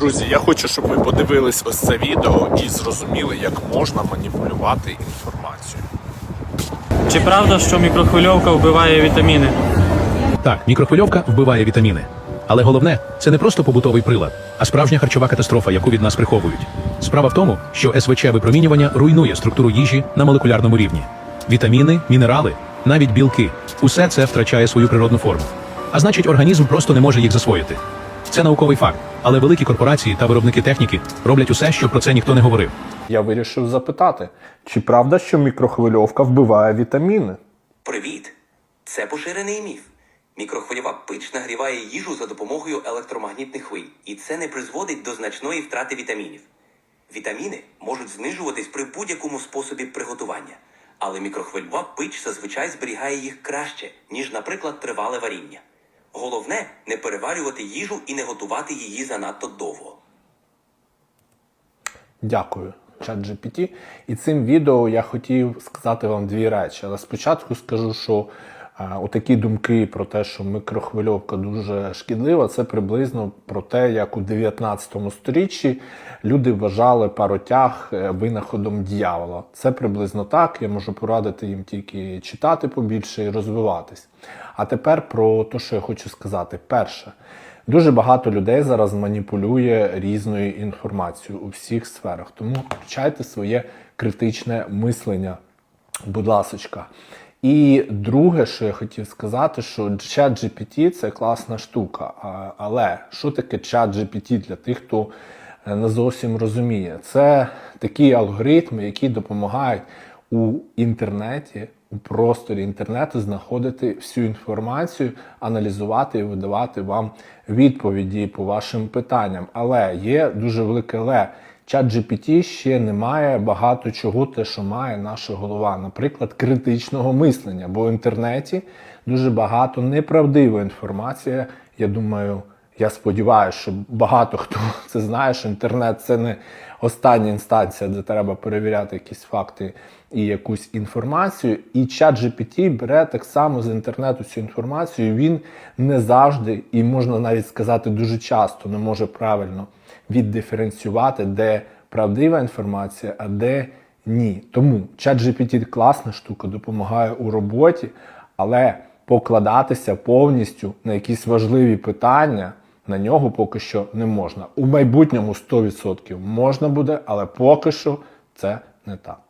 Друзі, я хочу, щоб ви подивились ось це відео і зрозуміли, як можна маніпулювати інформацією. Чи правда, що мікрохвильовка вбиває вітаміни? Так, мікрохвильовка вбиває вітаміни. Але головне, це не просто побутовий прилад, а справжня харчова катастрофа, яку від нас приховують. Справа в тому, що СВЧ випромінювання руйнує структуру їжі на молекулярному рівні. Вітаміни, мінерали, навіть білки усе це втрачає свою природну форму. А значить, організм просто не може їх засвоїти. Це науковий факт, але великі корпорації та виробники техніки роблять усе, щоб про це ніхто не говорив. Я вирішив запитати, чи правда, що мікрохвильовка вбиває вітаміни? Привіт! Це поширений міф. Мікрохвильова пич нагріває їжу за допомогою електромагнітних хвиль, і це не призводить до значної втрати вітамінів. Вітаміни можуть знижуватись при будь-якому способі приготування, але мікрохвильова пич зазвичай зберігає їх краще, ніж, наприклад, тривале варіння. Головне не переварювати їжу і не готувати її занадто довго. Дякую, ChatGPT. І цим відео я хотів сказати вам дві речі. Але спочатку скажу, що отакі думки про те, що мікрохвильовка дуже шкідлива, це приблизно про те, як у 19 сторіччі люди вважали паротяг е, винаходом дьявола. Це приблизно так. Я можу порадити їм тільки читати побільше і розвиватись. А тепер про те, що я хочу сказати. Перше. Дуже багато людей зараз маніпулює різною інформацією у всіх сферах. Тому включайте своє критичне мислення, будь ласочка. І друге, що я хотів сказати, що чат GPT це класна штука. Але що таке чат GPT для тих, хто е, не зовсім розуміє? Це такі алгоритми, які допомагають у інтернеті, у просторі інтернету знаходити всю інформацію, аналізувати і видавати вам відповіді по вашим питанням. Але є дуже велике але. Чат GPT ще не має багато чого, те, що має наша голова, наприклад, критичного мислення. Бо в інтернеті дуже багато неправдивої інформації. Я думаю, я сподіваюся, що багато хто це знає, що інтернет це не остання інстанція, де треба перевіряти якісь факти і якусь інформацію. І чат GPT бере так само з інтернету цю інформацію. Він не завжди, і можна навіть сказати, дуже часто не може правильно віддиференціювати, де правдива інформація, а де ні. Тому чат GPT класна штука, допомагає у роботі, але покладатися повністю на якісь важливі питання на нього поки що не можна. У майбутньому 100% можна буде, але поки що це не так.